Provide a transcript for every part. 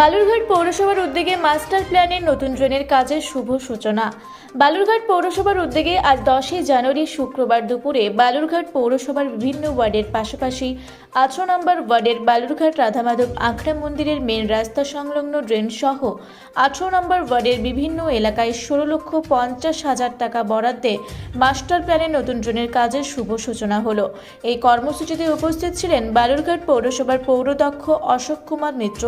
বালুরঘাট পৌরসভার উদ্যোগে মাস্টার প্ল্যানের নতুন ড্রেনের কাজের শুভ সূচনা। বালুরঘাট পৌরসভার উদ্যোগে আজ দশই জানুয়ারি শুক্রবার দুপুরে বালুরঘাট পৌরসভার বিভিন্ন ওয়ার্ডের পাশাপাশি আঠারো নম্বর ওয়ার্ডের বালুরঘাট রাধামাধব আখড়া মন্দিরের মেন রাস্তা সংলগ্ন ড্রেন সহ আঠারো নম্বর ওয়ার্ডের বিভিন্ন এলাকায় ষোলো লক্ষ পঞ্চাশ হাজার টাকা বরাদ্দে মাস্টার প্ল্যানের নতুন ড্রেনের কাজের শুভ সূচনা হলো। এই কর্মসূচিতে উপস্থিত ছিলেন বালুরঘাট পৌরসভার পৌরদক্ষ অশোক কুমার মিত্র,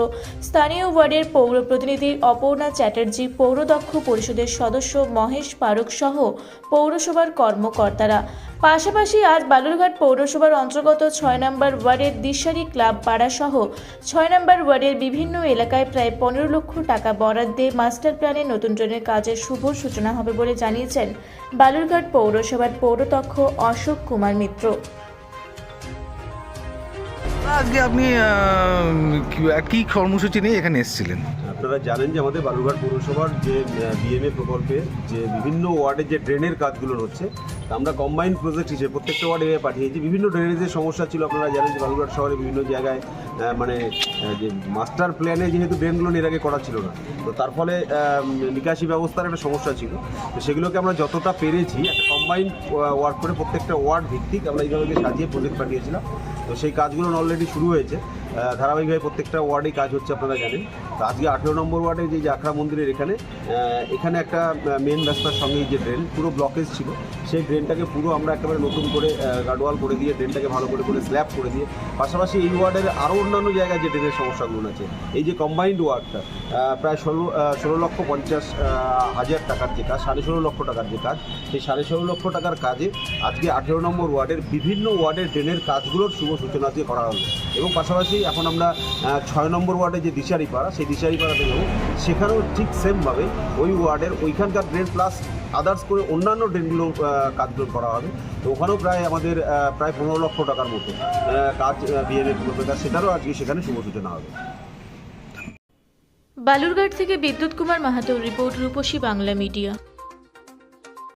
স্থানীয় ওয়ার্ডের পৌর প্রতিনিধি অপর্ণা চ্যাটার্জি পৌরদক্ষ পরিষদের সদস্য মহেশ পারক সহ পৌরসভার কর্মকর্তারা। পাশাপাশি আজ বালুরঘাট পৌরসভার অন্তর্গত ছয় নম্বর ওয়ার্ডের দিশারি ক্লাব পাড়া সহ ছয় নম্বর ওয়ার্ডের বিভিন্ন এলাকায় প্রায় পনেরো লক্ষ টাকা বরাদ্দে মাস্টার প্ল্যানের নতুন ট্রেনের কাজের শুভ সূচনা হবে বলে জানিয়েছেন বালুরঘাট পৌরসভার পৌরদক্ষ অশোক কুমার মিত্র। আজকে আপনি কি- কর্মসূচি নিয়ে এখানে এসেছিলেন? আপনারা জানেন যে আমাদের বালুরঘাট পৌরসভার যে বিএমএ প্রকল্পে যে বিভিন্ন ওয়ার্ডে যে ড্রেনের কাজগুলো হচ্ছে আমরা কম্বাইন্ড প্রজেক্ট হিসেবে প্রত্যেকটা ওয়ার্ডে পাঠিয়েছি। বিভিন্ন ড্রেনেজের সমস্যা ছিল, আপনারা জানেন যে বালুরঘাট শহরে বিভিন্ন জায়গায় মানে যে মাস্টার প্ল্যানে যেহেতু ড্রেনগুলো এর আগে করা ছিল না, তো তার ফলে নিকাশি ব্যবস্থার একটা সমস্যা ছিল। তো সেগুলোকে আমরা যতটা পেরেছি, একটা কম্বাইন্ড ওয়ার্ক করে প্রত্যেকটা ওয়ার্ড ভিত্তিক আমরা এইভাবে সাজিয়ে প্রজেক্ট পাঠিয়েছিলাম। তো সেই কাজগুলো অলরেডি শুরু হয়েছে। ধারাবাহিকভাবে প্রত্যেকটা ওয়ার্ডেই কাজ হচ্ছে, আপনারা জানেন। তো আজকে আঠেরো নম্বর ওয়ার্ডে যে জাখড়া মন্দিরের এখানে এখানে একটা মেন রাস্তার সঙ্গেই যে ড্রেন পুরো ব্লকেজ ছিল, সেই ড্রেনটাকে পুরো আমরা একেবারে নতুন করে গার্ডওয়াল করে দিয়ে ড্রেনটাকে ভালো করে করে স্ল্যাব করে দিয়ে, পাশাপাশি এই ওয়ার্ডের আরও অন্যান্য জায়গায় যে ড্রেনের সমস্যাগুলো আছে, এই যে কম্বাইন্ড ওয়ার্ডটা প্রায় ষোলো ষোলো লক্ষ পঞ্চাশ হাজার টাকার যে কাজ, সাড়ে ষোলো লক্ষ টাকার যে কাজ, সেই সাড়ে ষোলো লক্ষ টাকার কাজে আজকে আঠেরো নম্বর ওয়ার্ডের বিভিন্ন ওয়ার্ডের ড্রেনের কাজগুলোর শুভ সূচনা দিয়ে করা হলো। এবং পাশাপাশি এখন আমরা ছয় নম্বর ওয়ার্ডে যে দিশারি পাড়া সেই দিশারি পাড়াতে যাব। সেখানেও ঠিক সেমভাবে ওই ওয়ার্ডের ওইখানকার ড্রেন প্লাস আদার্স করে অন্যান্য ড্রেনগুলো কাজগুলো করা হবে। তো ওখানেও প্রায় আমাদের প্রায় পনেরো লক্ষ টাকার মতো কাজ বিএনএ প্রকল্পে সেটারও আজকে সেখানে শুভ সূচনা হবে। বালুরঘাট থেকে বিদ্যুৎ কুমার মাহাতোর রিপোর্ট রূপসী বাংলা মিডিয়া।